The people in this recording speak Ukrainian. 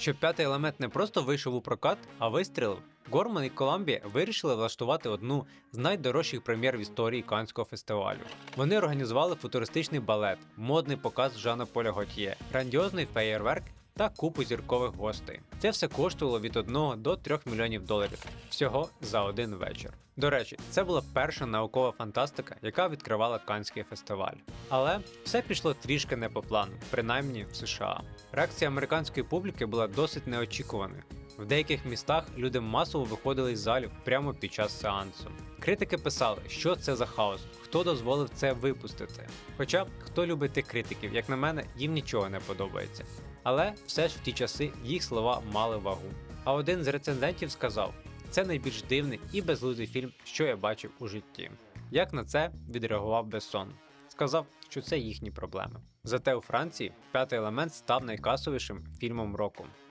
Що п'ятий елемент не просто вийшов у прокат, а вистрілив. Горман і Коламбія вирішили влаштувати одну з найдорожчих прем'єр в історії Канського фестивалю. Вони організували футуристичний балет, модний показ Жана Поля Готьє, грандіозний феєрверк та купу зіркових гостей. Це все коштувало від 1 до 3 мільйонів доларів всього за один вечір. До речі, це була перша наукова фантастика, яка відкривала Канський фестиваль. Але все пішло трішки не по плану, принаймні в США. Реакція американської публіки була досить неочікуваною. В деяких містах люди масово виходили з залів прямо під час сеансу. Критики писали, що це за хаос, хто дозволив це випустити. Хоча хто любить тих критиків, як на мене, їм нічого не подобається. Але все ж в ті часи їх слова мали вагу. А один з рецензентів сказав: це найбільш дивний і безглуздий фільм, що я бачив у житті. Як на це відреагував Бессон? Сказав, що це їхні проблеми. Зате у Франції п'ятий елемент став найкасовішим фільмом року.